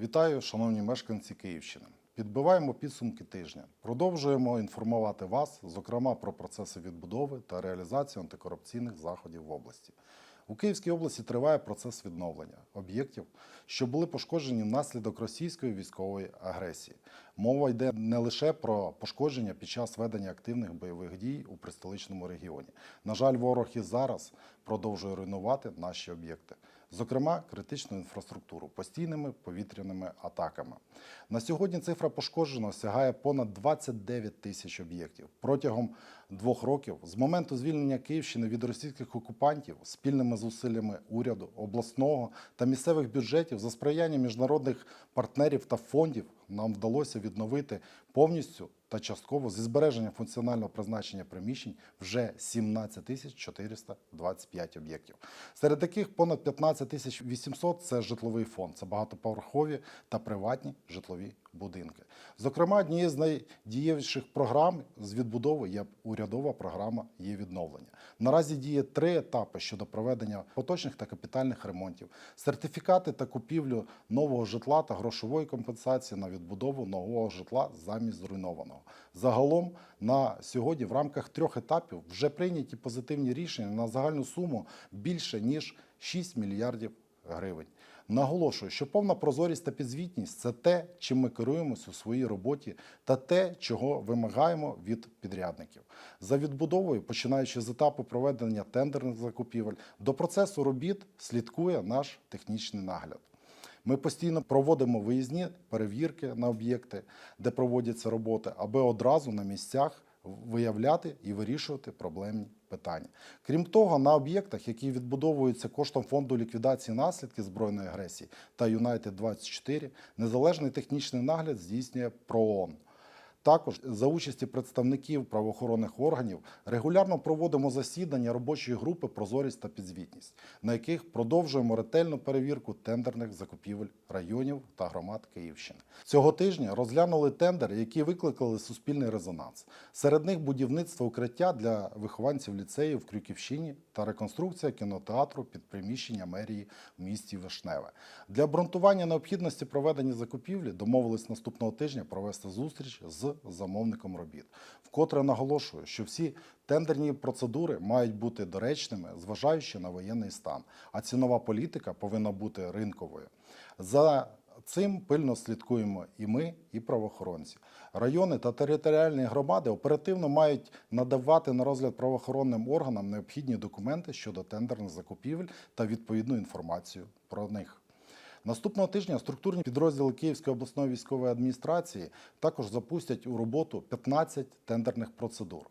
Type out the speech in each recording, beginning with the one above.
Вітаю, шановні мешканці Київщини. Підбиваємо підсумки тижня. Продовжуємо інформувати вас, зокрема, про процеси відбудови та реалізацію антикорупційних заходів в області. У Київській області триває процес відновлення об'єктів, що були пошкоджені внаслідок російської військової агресії. Мова йде не лише про пошкодження під час ведення активних бойових дій у пристоличному регіоні. На жаль, ворог і зараз продовжує руйнувати наші об'єкти, зокрема критичну інфраструктуру постійними повітряними атаками. На сьогодні цифра пошкодженого сягає понад 29 тисяч об'єктів. Протягом двох років з моменту звільнення Київщини від російських окупантів спільними зусиллями уряду, обласного та місцевих бюджетів за сприяння міжнародних партнерів та фондів нам вдалося відновити повністю та частково зі збереженням функціонального призначення приміщень вже 17 тисяч 425 об'єктів. Серед яких понад 15 тисяч 800 – це житловий фонд, це багатоповерхові та приватні житлові будинки. Зокрема, однією з найдієвіших програм з відбудови є урядова програма «Є відновлення». Наразі діє три етапи щодо проведення поточних та капітальних ремонтів, сертифікати та купівлю нового житла та грошової компенсації на відбудову нового житла замість зруйнованого. Загалом на сьогодні в рамках трьох етапів вже прийняті позитивні рішення на загальну суму більше ніж 6 мільярдів гривень. Наголошую, що повна прозорість та підзвітність це те, чим ми керуємось у своїй роботі, та те, чого вимагаємо від підрядників. За відбудовою, починаючи з етапу проведення тендерних закупівель, до процесу робіт слідкує наш технічний нагляд. Ми постійно проводимо виїзні перевірки на об'єкти, де проводяться роботи, аби одразу на місцях виявляти і вирішувати проблемні питання. Крім того, на об'єктах, які відбудовуються коштом фонду ліквідації наслідків збройної агресії та Юнайтед 24 незалежний технічний нагляд здійснює ПРООН. Також за участі представників правоохоронних органів регулярно проводимо засідання робочої групи Прозорість та підзвітність, на яких продовжуємо ретельну перевірку тендерних закупівель районів та громад Київщини. Цього тижня розглянули тендери, які викликали суспільний резонанс. Серед них будівництво укриття для вихованців ліцею в Крюківщині та реконструкція кінотеатру під приміщення мерії в місті Вишневе. Для обґрунтування необхідності проведення закупівлі домовились наступного тижня провести зустріч з замовником робіт. Вкотре наголошую, що всі тендерні процедури мають бути доречними, зважаючи на воєнний стан, а цінова політика повинна бути ринковою. За Цим пильно слідкуємо і ми, і правоохоронці. Райони та територіальні громади оперативно мають надавати на розгляд правоохоронним органам необхідні документи щодо тендерних закупівель та відповідну інформацію про них. Наступного тижня структурні підрозділи Київської обласної військової адміністрації також запустять у роботу 15 тендерних процедур.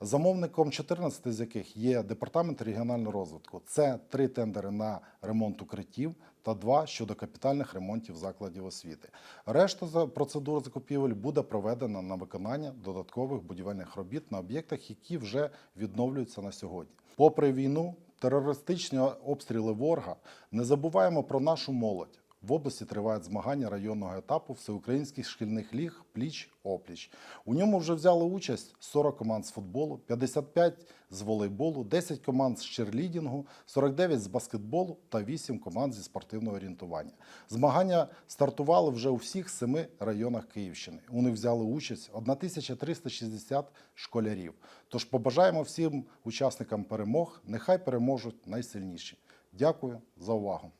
Замовником 14 з яких є департамент регіонального розвитку. Це три тендери на ремонт укриттів та два щодо капітальних ремонтів закладів освіти. Решта процедур закупівель буде проведена на виконання додаткових будівельних робіт на об'єктах, які вже відновлюються на сьогодні. Попри війну, терористичні обстріли ворога, не забуваємо про нашу молодь. В області тривають змагання районного етапу всеукраїнських шкільних ліг пліч-опліч. У ньому вже взяли участь 40 команд з футболу, 55 з волейболу, 10 команд з черлідінгу, 49 з баскетболу та 8 команд зі спортивного орієнтування. Змагання стартували вже у всіх семи районах Київщини. У них взяли участь 1360 школярів. Тож побажаємо всім учасникам перемог, нехай переможуть найсильніші. Дякую за увагу.